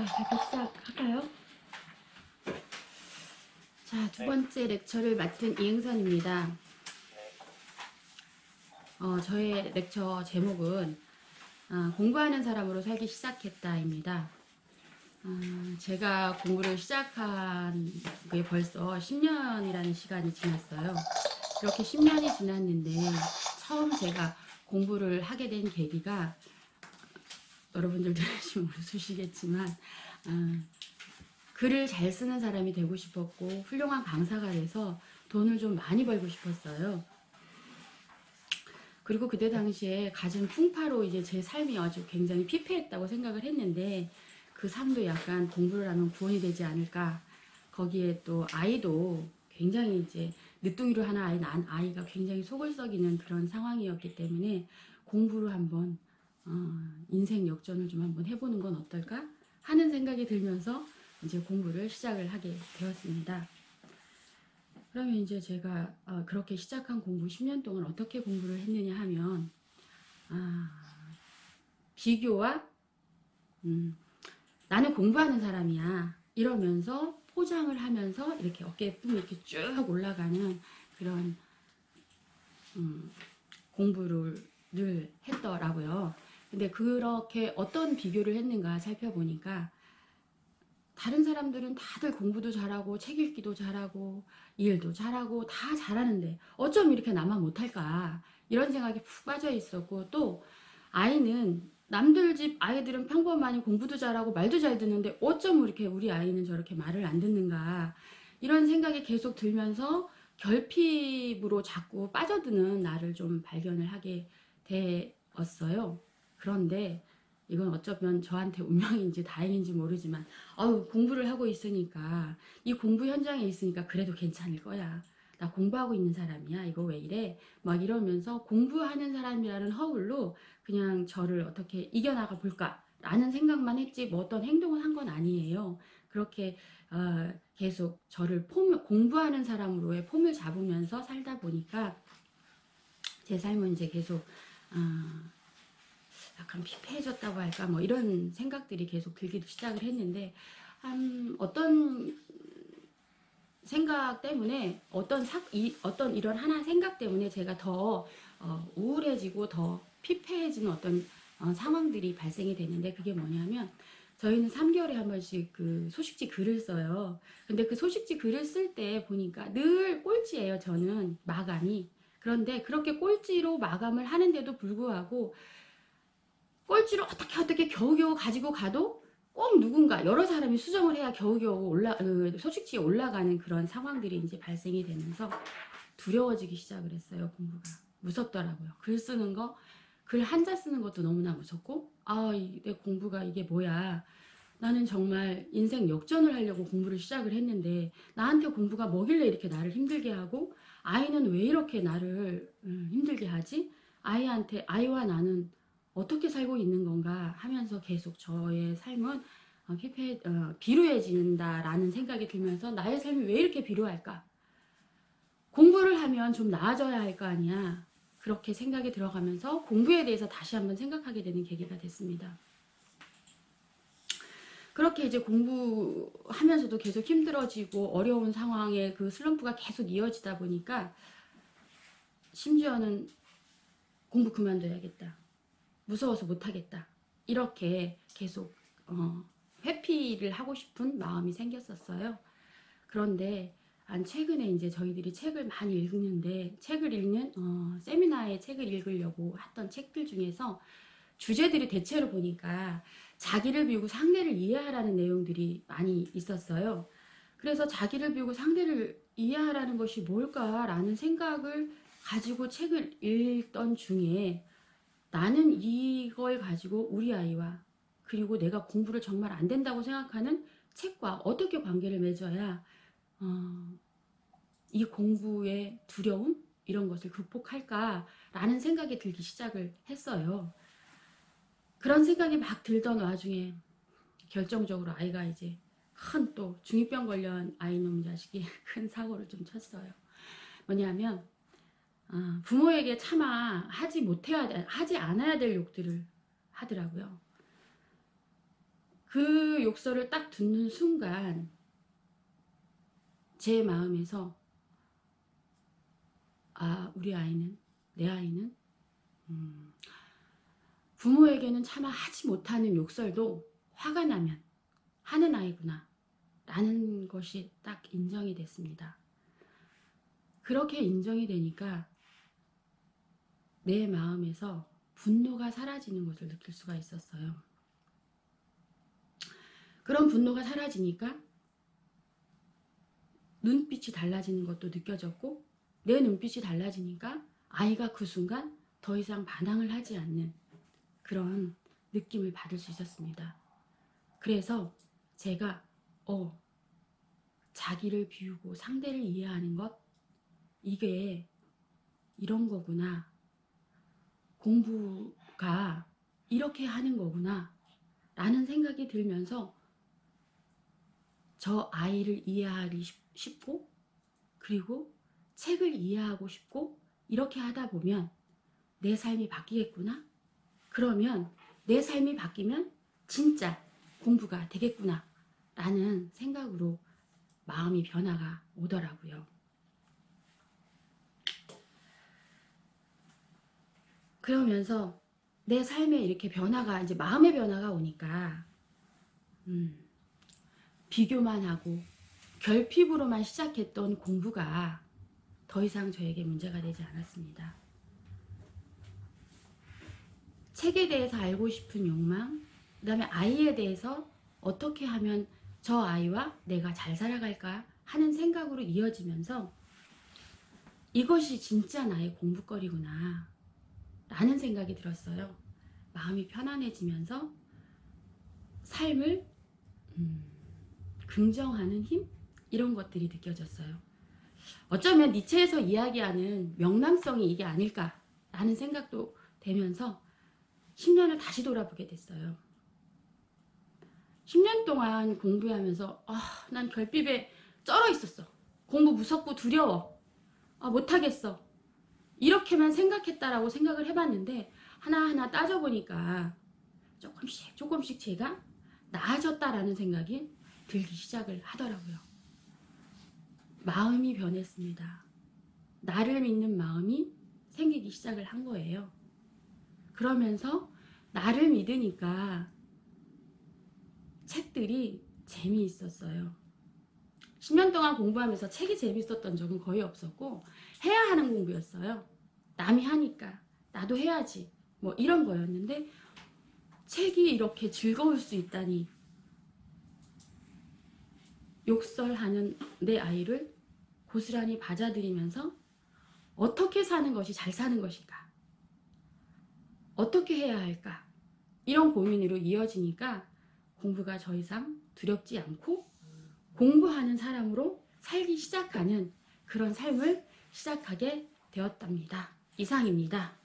자, 발표 시작 할까요? 자, 두 번째 렉처를 맡은 이행선입니다. 어, 저의 렉처 제목은 아, 공부하는 사람으로 살기 시작했다입니다. 아, 제가 공부를 시작한 게 벌써 10년이라는 시간이 지났어요. 이렇게 10년이 지났는데 처음 제가 공부를 하게 된 계기가 여러분들 들으시면 웃으시겠지만 아, 글을 잘 쓰는 사람이 되고 싶었고 훌륭한 강사가 돼서 돈을 좀 많이 벌고 싶었어요. 그리고 그때 당시에 가진 풍파로 이제 제 삶이 아주 굉장히 피폐했다고 생각을 했는데 그 삶도 약간 공부를 하면 구원이 되지 않을까. 거기에 또 아이도 굉장히 이제 늦둥이로 하나 아이 난 아이가 굉장히 속을 썩이는 그런 상황이었기 때문에 공부를 한번 어, 인생 역전을 좀 한번 해보는 건 어떨까 하는 생각이 들면서 이제 공부를 시작을 하게 되었습니다. 그러면 이제 제가 어, 그렇게 시작한 공부 10년 동안 어떻게 공부를 했느냐 하면 아, 비교와 음, 나는 공부하는 사람이야 이러면서 포장을 하면서 이렇게 어깨에 뿜 이렇게 쭉 올라가는 그런 음, 공부를 늘 했더라고요. 근데 그렇게 어떤 비교를 했는가 살펴보니까 다른 사람들은 다들 공부도 잘하고 책 읽기도 잘하고 일도 잘하고 다 잘하는데 어쩜 이렇게 나만 못할까 이런 생각이 푹 빠져 있었고 또 아이는 남들 집 아이들은 평범하니 공부도 잘하고 말도 잘 듣는데 어쩜 이렇게 우리 아이는 저렇게 말을 안 듣는가 이런 생각이 계속 들면서 결핍으로 자꾸 빠져드는 나를 좀 발견을 하게 되었어요. 그런데 이건 어쩌면 저한테 운명인지 다행인지 모르지만 아유 공부를 하고 있으니까 이 공부 현장에 있으니까 그래도 괜찮을 거야. 나 공부하고 있는 사람이야. 이거 왜 이래? 막 이러면서 공부하는 사람이라는 허울로 그냥 저를 어떻게 이겨나가 볼까? 라는 생각만 했지 뭐 어떤 행동을 한 건 아니에요. 그렇게 어, 계속 저를 폼, 공부하는 사람으로의 폼을 잡으면서 살다 보니까 제 삶은 이제 계속 어, 약간 피폐해졌다고 할까 뭐 이런 생각들이 계속 들기 시작을 했는데 한 어떤 생각 때문에 어떤 사, 이, 어떤 이런 하나 생각 때문에 제가 더 어, 우울해지고 더 피폐해지는 어떤 어, 상황들이 발생이 되는데 그게 뭐냐면 저희는 3개월에 한 번씩 그 소식지 글을 써요. 근데 그 소식지 글을 쓸 때 보니까 늘 꼴찌예요. 저는 마감이. 그런데 그렇게 꼴찌로 마감을 하는데도 불구하고 꼴찌로 어떻게 어떻게 겨우겨우 가지고 가도 꼭 누군가 여러 사람이 수정을 해야 겨우겨우 올라 그 소식지에 올라가는 그런 상황들이 이제 발생이 되면서 두려워지기 시작을 했어요 공부가. 무섭더라고요. 글 쓰는 거 글 한자 쓰는 것도 너무나 무섭고 아 내 공부가 이게 뭐야. 나는 정말 인생 역전을 하려고 공부를 시작을 했는데 나한테 공부가 뭐길래 이렇게 나를 힘들게 하고 아이는 왜 이렇게 나를 음, 힘들게 하지? 아이한테 아이와 나는 어떻게 살고 있는 건가 하면서 계속 저의 삶은 어, 피폐, 어, 비루해진다라는 생각이 들면서 나의 삶이 왜 이렇게 비루할까? 공부를 하면 좀 나아져야 할 거 아니야. 그렇게 생각이 들어가면서 공부에 대해서 다시 한번 생각하게 되는 계기가 됐습니다. 그렇게 이제 공부하면서도 계속 힘들어지고 어려운 상황에 그 슬럼프가 계속 이어지다 보니까 심지어는 공부 그만둬야겠다. 무서워서 못하겠다. 이렇게 계속 어, 회피를 하고 싶은 마음이 생겼었어요. 그런데 안 최근에 이제 저희들이 책을 많이 읽는데 책을 읽는 어, 세미나에 책을 읽으려고 했던 책들 중에서 주제들이 대체로 보니까 자기를 비우고 상대를 이해하라는 내용들이 많이 있었어요. 그래서 자기를 비우고 상대를 이해하라는 것이 뭘까라는 생각을 가지고 책을 읽던 중에 나는 이걸 가지고 우리 아이와 그리고 내가 공부를 정말 안 된다고 생각하는 책과 어떻게 관계를 맺어야 어, 이 공부의 두려움 이런 것을 극복할까라는 생각이 들기 시작을 했어요. 그런 생각이 막 들던 와중에 결정적으로 아이가 이제 큰 또 중이병 걸린 아이놈 자식이 큰 사고를 좀 쳤어요. 뭐냐면 어, 부모에게 차마 하지 못해야 돼, 하지 않아야 될 욕들을 하더라고요. 그 욕설을 딱 듣는 순간 제 마음에서 아 우리 아이는 내 아이는 음, 부모에게는 차마 하지 못하는 욕설도 화가 나면 하는 아이구나 라는 것이 딱 인정이 됐습니다. 그렇게 인정이 되니까 내 마음에서 분노가 사라지는 것을 느낄 수가 있었어요. 그런 분노가 사라지니까 눈빛이 달라지는 것도 느껴졌고 내 눈빛이 달라지니까 아이가 그 순간 더 이상 반항을 하지 않는 그런 느낌을 받을 수 있었습니다. 그래서 제가 어 자기를 비우고 상대를 이해하는 것 이게 이런 거구나. 공부가 이렇게 하는 거구나. 라는 생각이 들면서 저 아이를 이해하기 쉽- 쉽고 그리고 책을 이해하고 싶고 이렇게 하다 보면 내 삶이 바뀌겠구나. 그러면 내 삶이 바뀌면 진짜 공부가 되겠구나. 라는 생각으로 마음이 변화가 오더라고요. 그러면서 내 삶에 이렇게 변화가 이제 마음의 변화가 오니까 음, 비교만 하고 결핍으로만 시작했던 공부가 더 이상 저에게 문제가 되지 않았습니다. 책에 대해서 알고 싶은 욕망, 그 다음에 아이에 대해서 어떻게 하면 저 아이와 내가 잘 살아갈까 하는 생각으로 이어지면서 이것이 진짜 나의 공부거리구나 라는 생각이 들었어요. 마음이 편안해지면서 삶을 음, 긍정하는 힘 이런 것들이 느껴졌어요. 어쩌면 니체에서 이야기하는 명랑성이 이게 아닐까라는 생각도 되면서 10년을 다시 돌아보게 됐어요. 10년 동안 공부하면서 아, 난 결핍에 쩔어 있었어. 공부 무섭고 두려워. 아, 못하겠어. 이렇게만 생각했다라고 생각을 해봤는데 하나하나 따져보니까 조금씩 조금씩 제가 나아졌다라는 생각이 들기 시작을 하더라고요. 마음이 변했습니다. 나를 믿는 마음이 생기기 시작을 한 거예요. 그러면서 나를 믿으니까 책들이 재미있었어요. 10년 동안 공부하면서 책이 재밌었던 적은 거의 없었고 해야 하는 공부였어요. 남이 하니까. 나도 해야지. 뭐 이런 거였는데 책이 이렇게 즐거울 수 있다니. 욕설하는 내 아이를 고스란히 받아들이면서 어떻게 사는 것이 잘 사는 것인가 어떻게 해야 할까? 이런 고민으로 이어지니까 공부가 더 이상 두렵지 않고 공부하는 사람으로 살기 시작하는 그런 삶을 시작하게 되었답니다. 이상입니다.